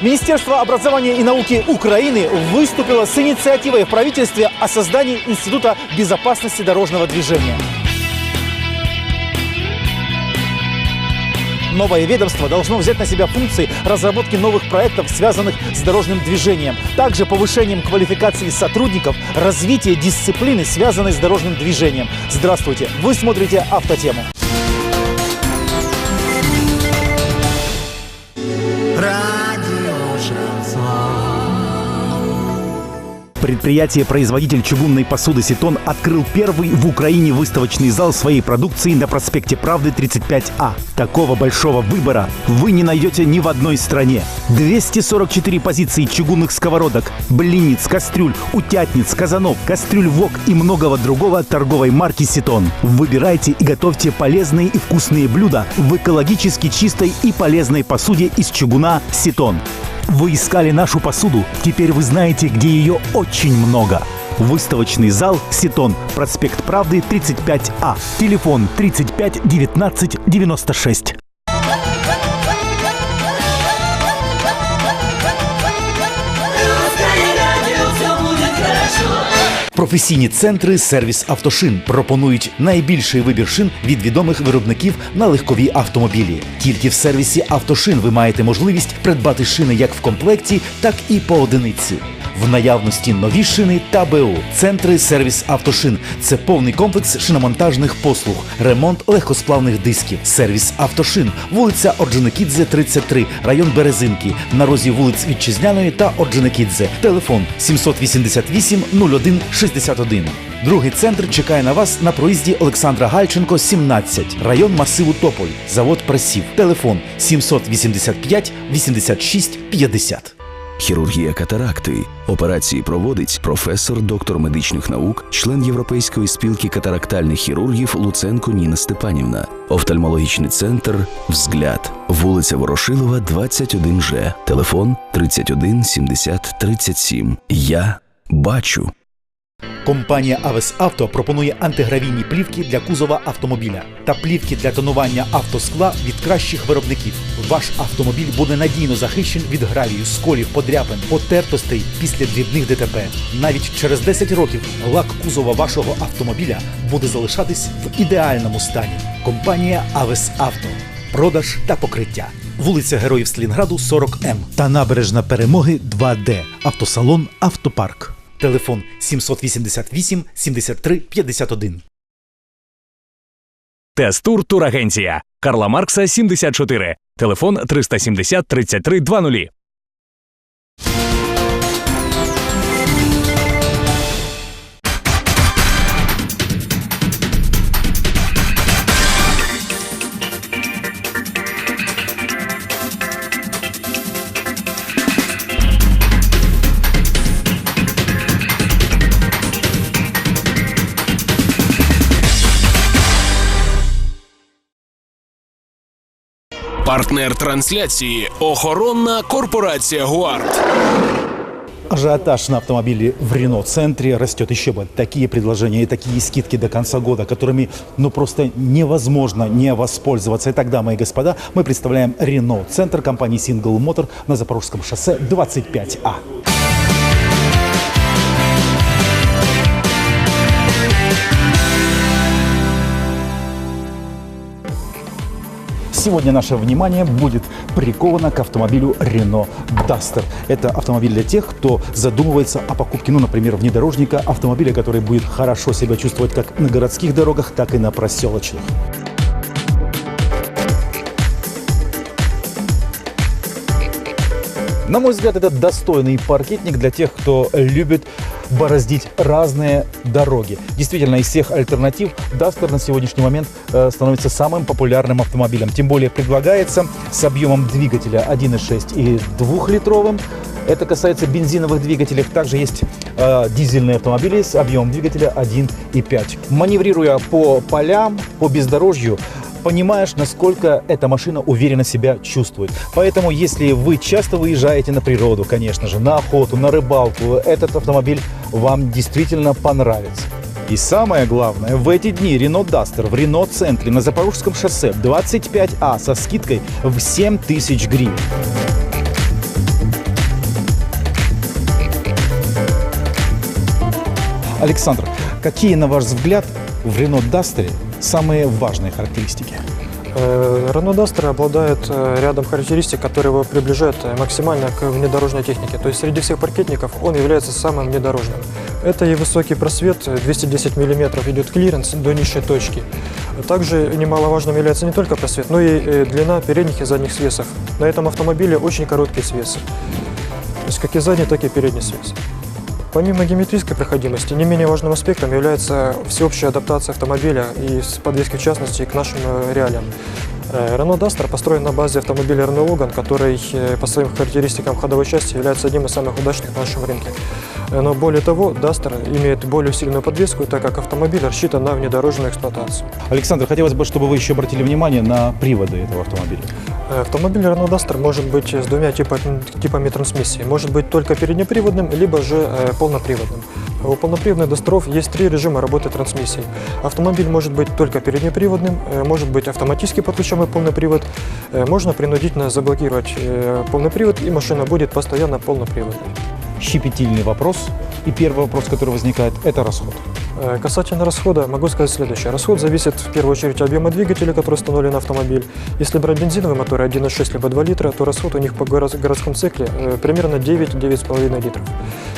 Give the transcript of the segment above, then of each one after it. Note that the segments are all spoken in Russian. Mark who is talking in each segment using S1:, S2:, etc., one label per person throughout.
S1: Министерство образования и науки Украины выступило с инициативой в правительстве о создании Института безопасности дорожного движения. Новое ведомство должно взять на себя функции разработки новых проектов, связанных с дорожным движением, также повышением квалификации сотрудников, развитие дисциплины, связанной с дорожным движением. Здравствуйте! Вы смотрите «Автотему». Предприятие-производитель чугунной посуды «Ситон» открыл первый в Украине выставочный зал своей продукции на проспекте Правды 35А. Такого большого выбора вы не найдете ни в одной стране. 244 позиции чугунных сковородок, блинниц, кастрюль, утятниц, казанов, кастрюль ВОК и многого другого торговой марки «Ситон». Выбирайте и готовьте полезные и вкусные блюда в экологически чистой и полезной посуде из чугуна «Ситон». Вы искали нашу посуду, теперь вы знаете, где ее очень много. Выставочный зал «Ситон», проспект Правды, 35А. Телефон 35 19 96. Професійні центри сервіс автошин пропонують найбільший вибір шин від відомих виробників на легкові автомобілі. Тільки в сервісі автошин ви маєте можливість придбати шини як в комплекті, так і по одиниці. В наявності нові шини та БУ. Центри сервіс автошин це повний комплекс шиномонтажних послуг, ремонт легкосплавних дисків, сервіс автошин, вулиця Орджоникідзе, 33, район Березинки, на розі вулиць Вітчизняної та Орджоникідзе. Телефон 788 01 61. Другий центр чекає на вас на проїзді Олександра Гальченко, 17, район масиву Тополь, завод пресів. Телефон 785 86 50.
S2: Хірургія катаракти. Операції проводить професор, доктор медичних наук, член Європейської спілки катарактальних хірургів Луценко Ніна Степанівна. Офтальмологічний центр Взгляд. Вулиця Ворошилова, 21 Ж. Телефон 31 70 37. Я бачу.
S1: Компанія Авес Авто пропонує антигравійні плівки для кузова автомобіля та плівки для тонування автоскла від кращих виробників. Ваш автомобіль буде надійно захищений від гравію, сколів, подряпин, потертостей після дрібних ДТП. Навіть через 10 років лак кузова вашого автомобіля буде залишатись в ідеальному стані. Компанія Авес Авто. Продаж та покриття. Вулиця Героїв Сталінграду, 40М та набережна Перемоги 2D. Автосалон Автопарк. Телефон 788 73 51.
S3: Тест-тур турагенція. Карла Маркса 74. Телефон 370 33 20.
S4: Партнер трансляції охоронна корпорація Гуард.
S1: Ажиотаж на автомобиле в Рено-центре растет еще бы. Такие предложения и такие скидки до конца года, которыми ну просто невозможно не воспользоваться. Итак, дамы и господа, мы представляем Рено-центр компании Single Motor на Запорожском шоссе 25А. Сегодня наше внимание будет приковано к автомобилю Renault Duster. Это автомобиль для тех, кто задумывается о покупке, ну, например, внедорожника, автомобиля, который будет хорошо себя чувствовать как на городских дорогах, так и на проселочных. На мой взгляд, это достойный паркетник для тех, кто любит бороздить разные дороги. Действительно, из всех альтернатив Duster на сегодняшний момент э, становится самым популярным автомобилем. Тем более предлагается с объемом двигателя 1.6 и 2-литровым. Это касается бензиновых двигателей. Также есть э, дизельные автомобили с объемом двигателя 1.5. Маневрируя по полям, по бездорожью, понимаешь, насколько эта машина уверенно себя чувствует. Поэтому, если вы часто выезжаете на природу, конечно же, на охоту, на рыбалку, этот автомобиль вам действительно понравится. И самое главное, в эти дни Renault Duster в Renault Центре на Запорожском шоссе 25А со скидкой в 7 тысяч гривен.
S5: Александр, какие, на ваш взгляд, в Renault Duster? Самые важные характеристики?
S6: Э, Renault Duster обладает э, рядом характеристик, которые его приближают э, максимально к внедорожной технике. То есть среди всех паркетников он является самым внедорожным. Это и высокий просвет, э, 210 мм идет клиренс до низшей точки. Также немаловажным является не только просвет, но и э, длина передних и задних свесов. На этом автомобиле очень короткие свесы. То есть как и задний, так и передний свес. Помимо геометрической проходимости, не менее важным аспектом является всеобщая адаптация автомобиля и подвески в частности к нашим э, реалиям. Э, Renault Duster построен на базе автомобиля Renault Logan, который э, по своим характеристикам ходовой части является одним из самых удачных на нашем рынке. Э, Но более того, Duster имеет более усиленную подвеску, так как автомобиль рассчитан на внедорожную эксплуатацию.
S5: Александр, хотелось бы, чтобы вы еще обратили внимание на приводы этого автомобиля.
S6: Автомобиль Renault Duster может быть с двумя типа- типами трансмиссии. Может быть только переднеприводным, либо же полноприводным. У полноприводных дастеров есть три режима работы трансмиссии. Автомобиль может быть только переднеприводным, э, может быть автоматически подключаемый полный привод, э, можно принудительно заблокировать э, полный привод, и машина будет постоянно полноприводной.
S5: Щепетильный вопрос. И первый вопрос, который возникает, это расход.
S6: Э, Касательно расхода, могу сказать следующее. Расход зависит в первую очередь от объема двигателя, который установлен на автомобиль. Если брать бензиновые моторы 1.6 либо 2 литра, то расход у них по горо- городском цикле э, примерно 9-9,5 литров.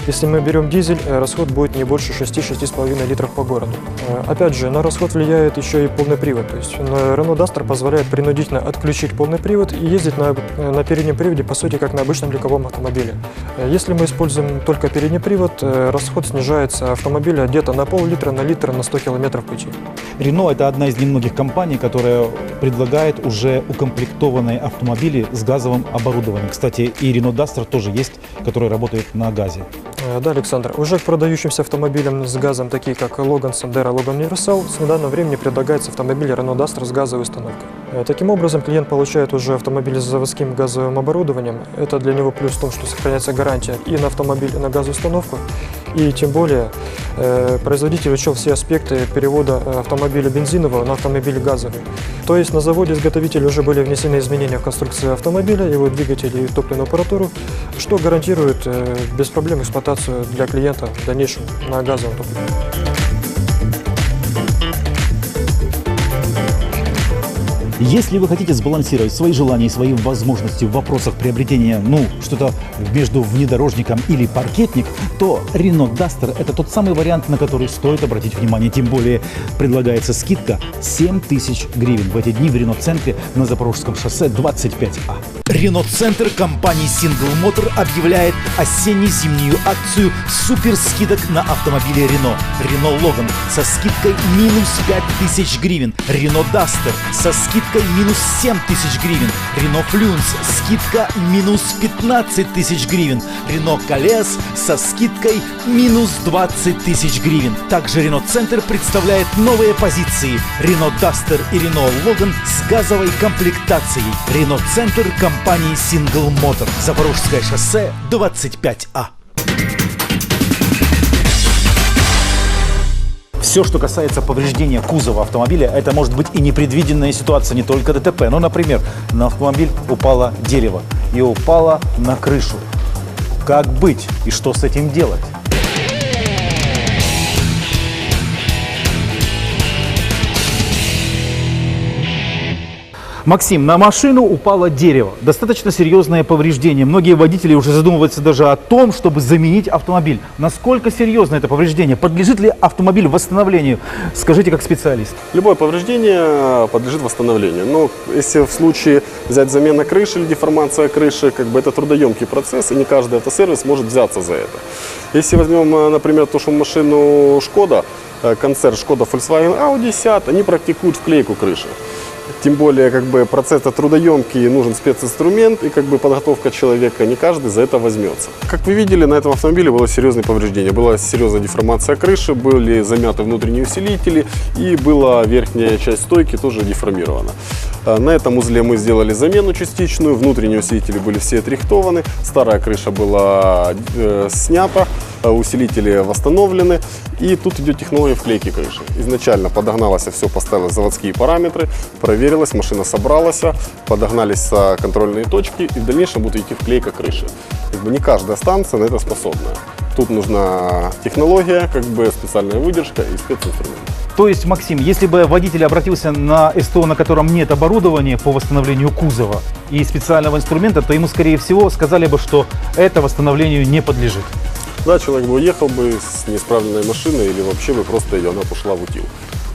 S6: Если мы берем дизель, э, расход будет не больше 6-6,5 литров по городу. Опять же, на расход влияет еще и полный привод. То есть Renault Duster позволяет принудительно отключить полный привод и ездить на, на переднем приводе, по сути, как на обычном легковом автомобиле. Если мы используем только передний привод, расход снижается автомобиля где-то на пол-литра, на литр, на 100 километров пути.
S5: Renault – это одна из немногих компаний, которая предлагает уже укомплектованные автомобили с газовым оборудованием. Кстати, и Renault Duster тоже есть, который работает на газе.
S6: Э, Да, Александр, уже к продающимся автомобилям с газом, такие как Logan Sandero, Logan Universal, с недавнего времени предлагается автомобиль Renault Duster с газовой установкой. Э, Таким образом, клиент получает уже автомобиль с заводским газовым оборудованием. Это для него плюс в том, что сохраняется гарантия и на автомобиль, и на газовую установку. И тем более э, производитель учел все аспекты перевода автомобиля бензинового на автомобиль газовый. То есть на заводе изготовителя уже были внесены изменения в конструкцию автомобиля, его двигатель и топливную аппаратуру, что гарантирует без проблем эксплуатацию для клиента в дальнейшем на газовом топливе.
S5: Если вы хотите сбалансировать свои желания и свои возможности в вопросах приобретения, ну, что-то между внедорожником или паркетник, то Renault Duster – это тот самый вариант, на который стоит обратить внимание. Тем более предлагается скидка 7000 гривен. В эти дни в Renault-центре на Запорожском шоссе 25А.
S1: Renault Центр компании Single Motor объявляет осенне-зимнюю акцию супер скидок на автомобили Renault. Renault Logan со скидкой минус 5000 гривен. Renault Duster со скидкой минус 7000 гривен. Renault Fluence скидка минус 15 тысяч гривен. Renault Колес со скидкой минус 20 тысяч гривен. Также Renault Центр представляет новые позиции. Renault Duster и Renault Logan с газовой комплектацией. Renault Центр компании Single Motor. Запорожское шоссе 25А.
S5: Все, что касается повреждения кузова автомобиля, это может быть и непредвиденная ситуация, не только ДТП. Ну, например, на автомобиль упало дерево и упало на крышу. Как быть и что с этим делать? Максим, на машину упало дерево. Достаточно серьезное повреждение. Многие водители уже задумываются даже о том, чтобы заменить автомобиль. Насколько серьезно это повреждение? Подлежит ли автомобиль восстановлению? Скажите как специалист.
S7: Любое повреждение подлежит восстановлению. Но если в случае взять замена крыши или деформация крыши, как бы это трудоемкий процесс, и не каждый автосервис может взяться за это. Если возьмем, э, например, ту же машину Шкода, э, концерн Шкода Volkswagen Audi Seat, они практикуют вклейку крыши. Тем более, как бы процесс это трудоемкий, нужен специнструмент и как бы подготовка человека. Не каждый за это возьмется. Как вы видели, на этом автомобиле было серьезное повреждение. Была серьезная деформация крыши, были замяты внутренние усилители и была верхняя часть стойки тоже деформирована. А, На этом узле мы сделали замену частичную, внутренние усилители были все отрихтованы, старая крыша была э, снята, усилители восстановлены. И тут идет технология вклейки крыши. Изначально подогналось все, поставилось заводские параметры, проверилась, машина собралась, подогнались а, контрольные точки и в дальнейшем будет идти вклейка крыши. Как бы не каждая станция на это способна. Тут нужна технология, как бы специальная выдержка и специнструмент.
S1: То есть, Максим, если бы водитель обратился на СТО, на котором нет оборудования по восстановлению кузова и специального инструмента, то ему, скорее всего, сказали бы, что это восстановлению не подлежит.
S7: Да, человек бы уехал бы с неисправленной машиной или вообще бы просто ее, она пошла в утил,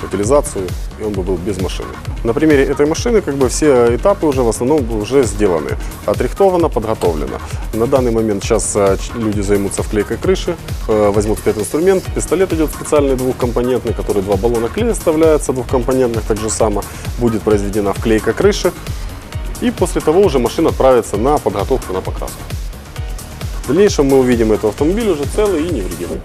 S7: утилизацию, и он бы был без машины. На примере этой машины как бы все этапы уже в основном уже сделаны, отрихтовано, подготовлено. На данный момент сейчас ч- люди займутся вклейкой крыши, э, возьмут специнструмент, пистолет идет специальный двухкомпонентный, который два баллона клея вставляется двухкомпонентных, так же само будет произведена вклейка крыши, и после того уже машина отправится на подготовку на покраску. В дальнейшем мы увидим этот автомобиль уже целый и невредимый.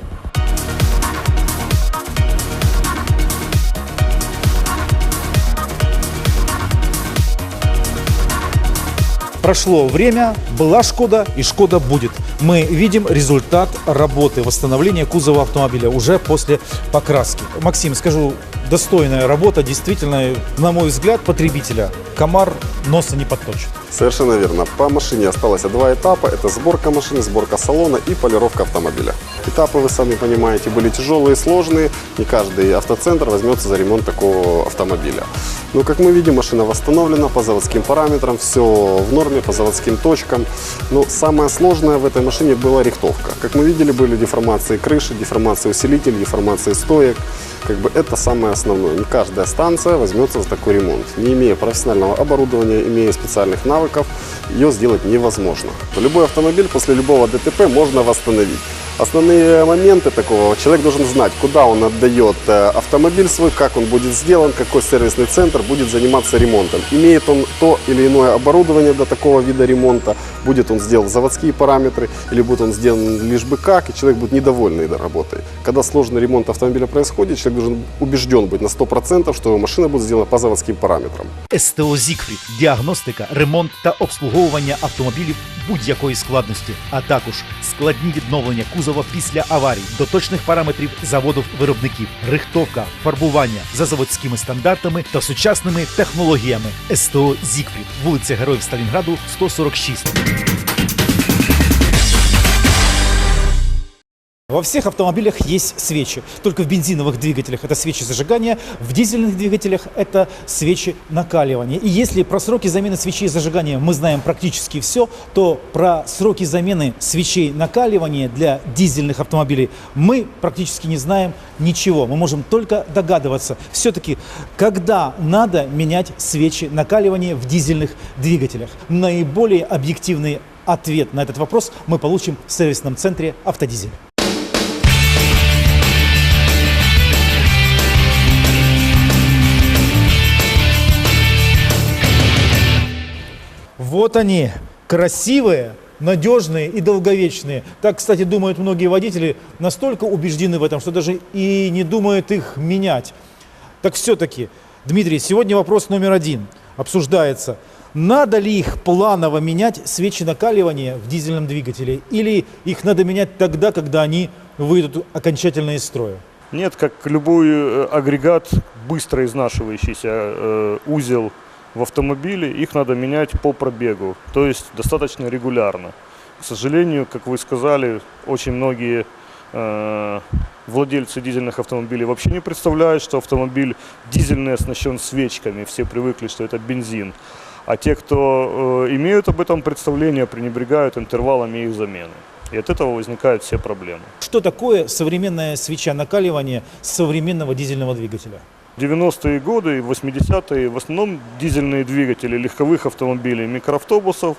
S1: Прошло время, была Шкода и Шкода будет. Мы видим результат работы восстановления кузова автомобиля уже после покраски. Максим, скажу, достойная работа, действительно, на мой взгляд, потребителя. Комар носа не подточит.
S7: Совершенно верно. По машине осталось два этапа. Это сборка машины, сборка салона и полировка автомобиля. Этапы, вы сами понимаете, были тяжелые, сложные. Не каждый автоцентр возьмется за ремонт такого автомобиля. Но, как мы видим, машина восстановлена по заводским параметрам, все в норме, по заводским точкам. Но самое сложное в этой машине была рихтовка. Как мы видели, были деформации крыши, деформации усилителей, деформации стоек. Как бы это самое основное. Не каждая станция возьмется за такой ремонт. Не имея профессионального оборудования, имея специальных навыков, ее сделать невозможно. Любой автомобиль после любого ДТП можно восстановить. Основные моменты такого, человек должен знать, куда он отдает э, автомобиль свой, как он будет сделан, какой сервисный центр будет заниматься ремонтом. Имеет он то или иное оборудование для такого вида ремонта, будет он сделан заводские параметры, или будет он сделан лишь бы как, и человек будет недовольный этой работой. Когда сложный ремонт автомобиля происходит, человек должен убежден быть на 100%, что его машина будет сделана по заводским параметрам.
S8: СТО Зікфрід діагностика, ремонт та обслуговування автомобілів будь-якої складності, а також складні відновлення кузова після аварій до точних параметрів заводів виробників, рихтовка, фарбування за заводськими стандартами та сучасними технологіями. СТО Зікфрід, вулиця Героїв Сталінграду, 146.
S1: Во всех автомобилях есть свечи. Только в бензиновых двигателях это свечи зажигания, в дизельных двигателях это свечи накаливания. И если про сроки замены свечей зажигания мы знаем практически все, то про сроки замены свечей накаливания для дизельных автомобилей мы практически не знаем ничего. Мы можем только догадываться, все-таки, когда надо менять свечи накаливания в дизельных двигателях. Наиболее объективный ответ на этот вопрос мы получим в сервисном центре «Автодизель». Вот они, красивые, надежные и долговечные. Так, кстати, думают многие водители, настолько убеждены в этом, что даже и не думают их менять. Так все-таки, Дмитрий, сегодня вопрос номер один обсуждается. Надо ли их планово менять свечи накаливания в дизельном двигателе? Или их надо менять тогда, когда они выйдут окончательно из строя?
S9: Нет, как любой э, агрегат, быстро изнашивающийся э, узел в автомобиле, их надо менять по пробегу, то есть достаточно регулярно. К сожалению, как вы сказали, очень многие э, владельцы дизельных автомобилей вообще не представляют, что автомобиль дизельный оснащен свечками, все привыкли, что это бензин. А те, кто э, имеют об этом представление, пренебрегают интервалами их замены. И от этого возникают все проблемы.
S1: Что такое современная свеча накаливания современного дизельного двигателя?
S9: 90-е годы и 80-е в основном дизельные двигатели легковых автомобилей, микроавтобусов.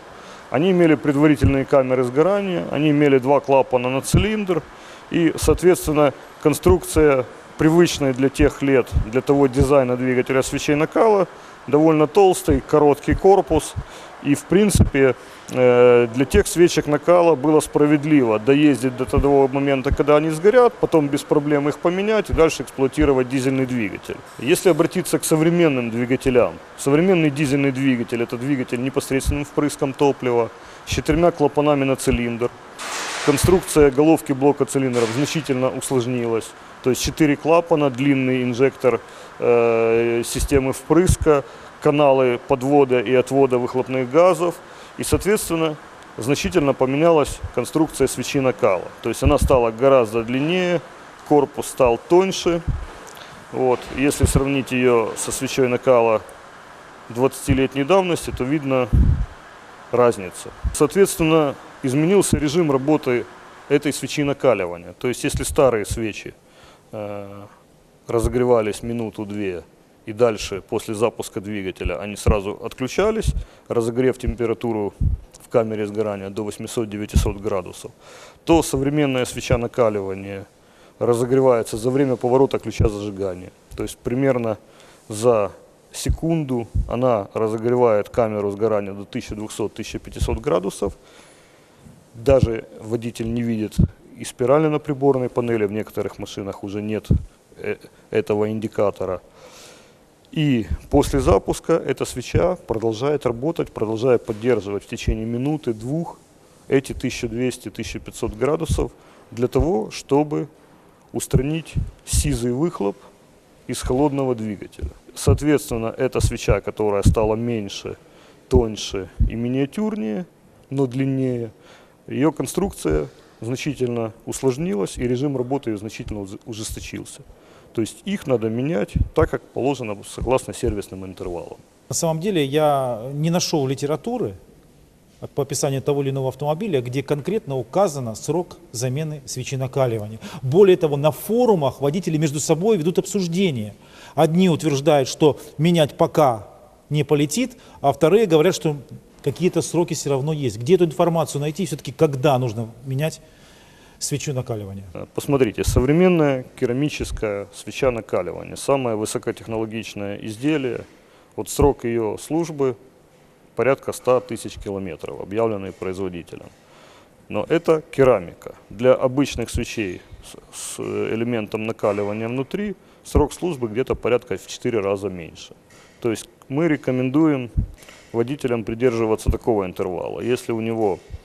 S9: Они имели предварительные камеры сгорания, они имели два клапана на цилиндр и, соответственно, конструкция привычная для тех лет, для того дизайна двигателя свечей накала, довольно толстый, короткий корпус. И, в принципе, э, для тех свечек накала было справедливо доездить до того момента, когда они сгорят, потом без проблем их поменять и дальше эксплуатировать дизельный двигатель. Если обратиться к современным двигателям, современный дизельный двигатель – это двигатель непосредственным впрыском топлива, с четырьмя клапанами на цилиндр. Конструкция головки блока цилиндров значительно усложнилась. То есть четыре клапана, длинный инжектор э, системы впрыска, каналы подвода и отвода выхлопных газов. И, соответственно, значительно поменялась конструкция свечи накала. То есть она стала гораздо длиннее, корпус стал тоньше. Вот. Если сравнить ее со свечой накала 20-летней давности, то видно разницу. Соответственно, изменился режим работы этой свечи накаливания. То есть если старые свечи э, разогревались минуту-две и дальше после запуска двигателя они сразу отключались, разогрев температуру в камере сгорания до 800-900 градусов, то современная свеча накаливания разогревается за время поворота ключа зажигания. То есть примерно за секунду она разогревает камеру сгорания до 1200-1500 градусов. Даже водитель не видит и спирали на приборной панели, в некоторых машинах уже нет э, этого индикатора. И после запуска эта свеча продолжает работать, продолжает поддерживать в течение минуты, двух эти 1200-1500 градусов для того, чтобы устранить сизый выхлоп из холодного двигателя. Соответственно, эта свеча, которая стала меньше, тоньше и миниатюрнее, но длиннее, ее конструкция значительно усложнилась и режим работы ее значительно ужесточился. То есть их надо менять так, как положено согласно сервисным интервалам.
S5: На самом деле я не нашел литературы по описанию того или иного автомобиля, где конкретно указано срок замены свечи накаливания. Более того, на форумах водители между собой ведут обсуждения. Одни утверждают, что менять пока не полетит, а вторые говорят, что какие-то сроки все равно есть. Где эту информацию найти, все-таки когда нужно менять свечу накаливания?
S9: Э, Посмотрите, современная керамическая свеча накаливания, самое высокотехнологичное изделие, вот срок ее службы порядка 100 тысяч километров, объявленный производителем. Но это керамика. Для обычных свечей с, с элементом накаливания внутри срок службы где-то порядка в 4 раза меньше. То есть мы рекомендуем водителям придерживаться такого интервала. Если у него э,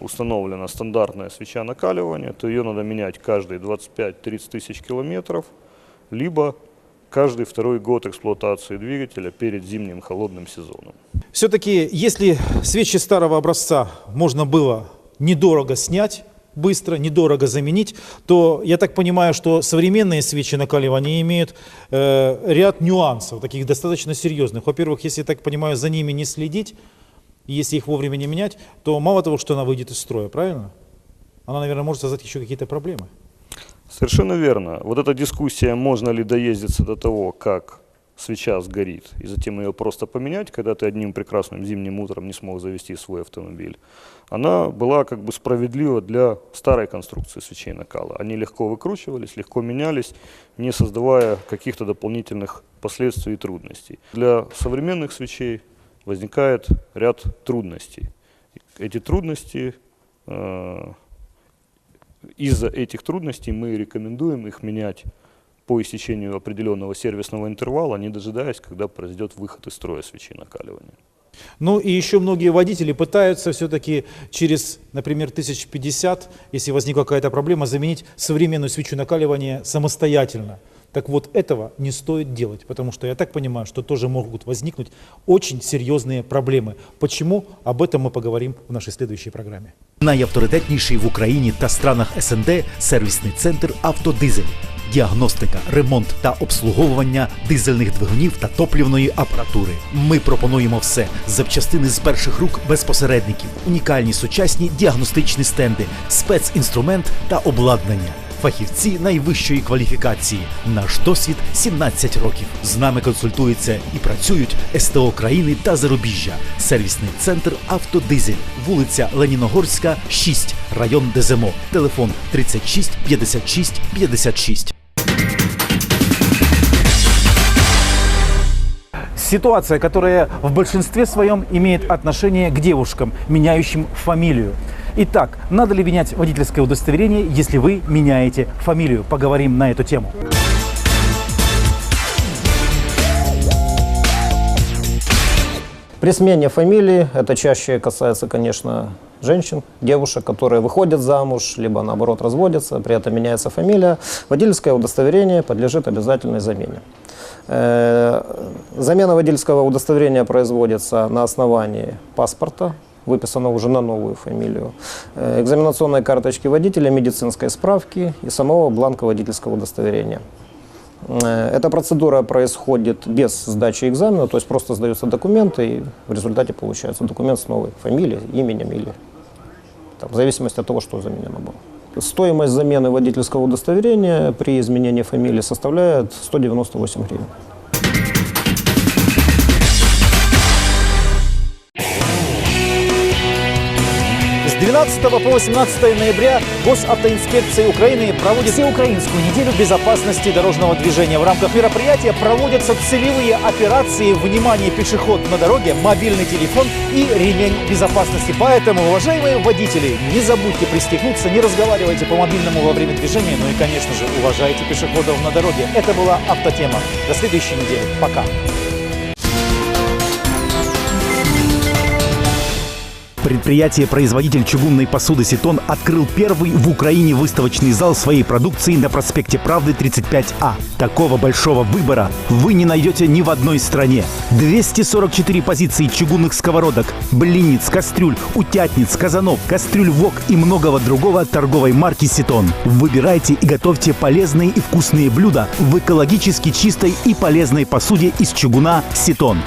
S9: установлена стандартная свеча накаливания, то ее надо менять каждые 25-30 тысяч километров, либо каждый второй год эксплуатации двигателя перед зимним холодным сезоном.
S5: Все-таки, если свечи старого образца можно было недорого снять, быстро, недорого заменить, то я так понимаю, что современные свечи накаливания имеют э, ряд нюансов, таких достаточно серьезных. Во-первых, если я так понимаю, за ними не следить, если их вовремя не менять, то мало того, что она выйдет из строя, правильно? Она, наверное, может создать еще какие-то проблемы.
S9: Совершенно верно. Вот эта дискуссия, можно ли доездиться до того, как свеча сгорит, и затем ее просто поменять, когда ты одним прекрасным зимним утром не смог завести свой автомобиль, она была как бы справедлива для старой конструкции свечей накала. Они легко выкручивались, легко менялись, не создавая каких-то дополнительных последствий и трудностей. Для современных свечей возникает ряд трудностей. Эти трудности э, из-за этих трудностей мы рекомендуем их менять по истечению определенного сервисного интервала, не дожидаясь, когда произойдет выход из строя свечи накаливания.
S5: Ну и еще многие водители пытаются все-таки через, например, 1050, если возникла какая-то проблема, заменить современную свечу накаливания самостоятельно. Так вот, этого не стоит делать, потому что я так понимаю, что тоже могут возникнуть очень серьезные проблемы. Почему? Об этом мы поговорим в нашей следующей программе.
S1: Найавторитетніший в Україні та странах СНД сервісний центр Автодизель. Діагностика, ремонт та обслуговування дизельних двигунів та топлівної апаратури. Ми пропонуємо все: запчастини з перших рук без посередників, унікальні сучасні діагностичні стенди, спецінструмент та обладнання. Фахівці найвищої кваліфікації. Наш досвід 17 років. З нами консультуються і працюють СТО країни та зарубіжжя. Сервісний центр Автодизель, вулиця Леніногорська, 6, район Деземо. Телефон 36 56 56.
S5: Ситуация, которая в большинстве своем имеет отношение к девушкам, меняющим фамилию. Итак, надо ли менять водительское удостоверение, если вы меняете фамилию? Поговорим на эту тему.
S10: При смене фамилии, это чаще касается, конечно, женщин, девушек, которые выходят замуж, либо наоборот разводятся, при этом меняется фамилия, водительское удостоверение подлежит обязательной замене. Э, Замена водительского удостоверения производится на основании паспорта выписано уже на новую фамилию, э, экзаменационной карточки водителя, медицинской справки и самого бланка водительского удостоверения. Э, Эта процедура происходит без сдачи экзамена, то есть просто сдаются документы, и в результате получается документ с новой фамилией, именем или там, в зависимости от того, что заменено было. Стоимость замены водительского удостоверения при изменении фамилии составляет 198 гривен.
S5: 12 по 18 ноября Госавтоинспекция Украины проводит всеукраинскую неделю безопасности дорожного движения. В рамках мероприятия проводятся целевые операции «Внимание, пешеход на дороге», «Мобильный телефон» и «Ремень безопасности». Поэтому, уважаемые водители, не забудьте пристегнуться, не разговаривайте по мобильному во время движения, ну и, конечно же, уважайте пешеходов на дороге. Это была Автотема. До следующей недели. Пока. Предприятие-производитель чугунной посуды «Ситон» открыл первый в Украине выставочный зал своей продукции на проспекте Правды 35А. Такого большого выбора вы не найдете ни в одной стране. 244 позиции чугунных сковородок, блинниц, кастрюль, утятниц, казанов, кастрюль ВОК и многого другого торговой марки «Ситон». Выбирайте и готовьте полезные и вкусные блюда в экологически чистой и полезной посуде из чугуна «Ситон».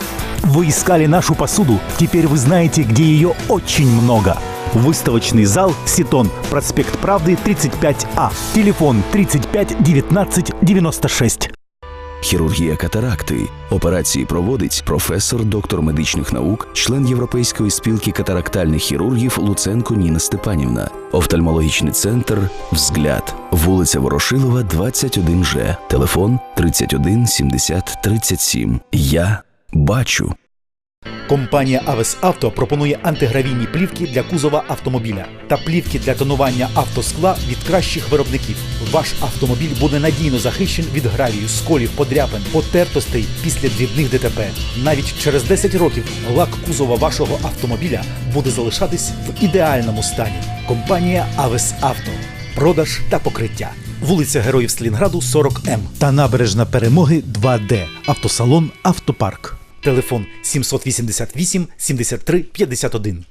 S5: Вы искали нашу посуду, теперь вы знаете, где ее очень много. Выставочный зал «Ситон», проспект Правды, 35А. Телефон 35 19 96.
S2: Хірургія катаракти. Операції проводить професор, доктор медичних наук, член Європейської спілки катарактальних хірургів Луценко Ніна Степанівна. Офтальмологічний центр Взгляд. Вулиця Ворошилова, 21Ж. Телефон 31 70 37. Я бачу.
S1: Компанія Авес Авто пропонує антигравійні плівки для кузова автомобіля та плівки для тонування автоскла від кращих виробників. Ваш автомобіль буде надійно захищений від гравію, сколів, подряпин, потертостей після дрібних ДТП. Навіть через 10 років лак кузова вашого автомобіля буде залишатись в ідеальному стані. Компанія Авес Авто. Продаж та покриття. Вулиця Героїв Сталінграду, 40М та набережна Перемоги 2Д. Автосалон Автопарк. Телефон 788 73 51.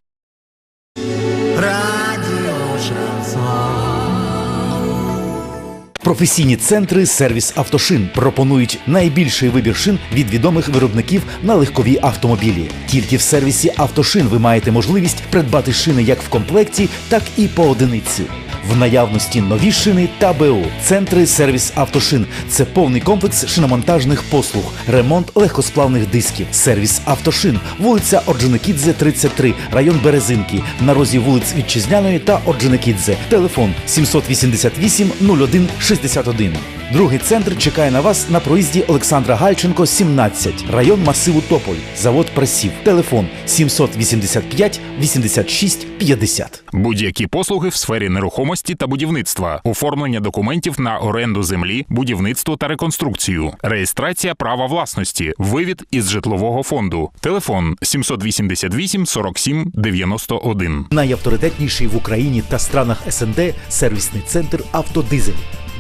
S1: Професійні центри сервіс автошин пропонують найбільший вибір шин від відомих виробників на легкові автомобілі. Тільки в сервісі автошин ви маєте можливість придбати шини як в комплекті, так і по одиниці. В наявності нові шини та БУ. Центри сервіс автошин це повний комплекс шиномонтажних послуг, ремонт легкосплавних дисків, сервіс автошин, вулиця Орджоникідзе, 33, район Березинки, на розі вулиць Вітчизняної та Орджоникідзе. Телефон 788 01 61. Другий центр чекає на вас на проїзді Олександра Гальченко, 17, район масиву Тополь, завод пресів. Телефон 785 86 50.
S11: Будь-які послуги в сфері нерухомості та будівництва, оформлення документів на оренду землі, будівництво та реконструкцію, реєстрація права власності, вивід із житлового фонду. Телефон 788 47 91.
S1: Найавторитетніший в Україні та странах СНД сервісний центр Автодизель.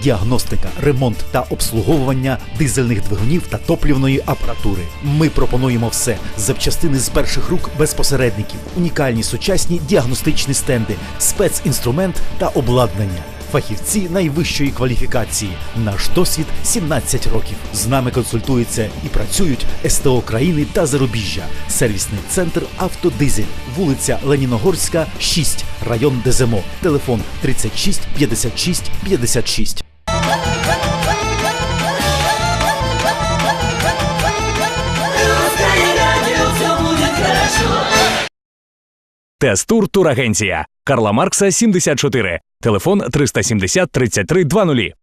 S1: Діагностика, ремонт та обслуговування дизельних двигунів та топлівної апаратури. Ми пропонуємо все запчастини з перших рук без посередників, унікальні сучасні діагностичні стенди, спецінструмент та обладнання. Фахівці найвищої кваліфікації. Наш досвід 17 років. З нами консультуються і працюють СТО країни та зарубіжжя. Сервісний центр Автодизель, вулиця Леніногорська, 6, район Деземо. Телефон 36 56 56.
S3: Тест-тур турагенція. Карла Маркса 74. Телефон 370 33 20.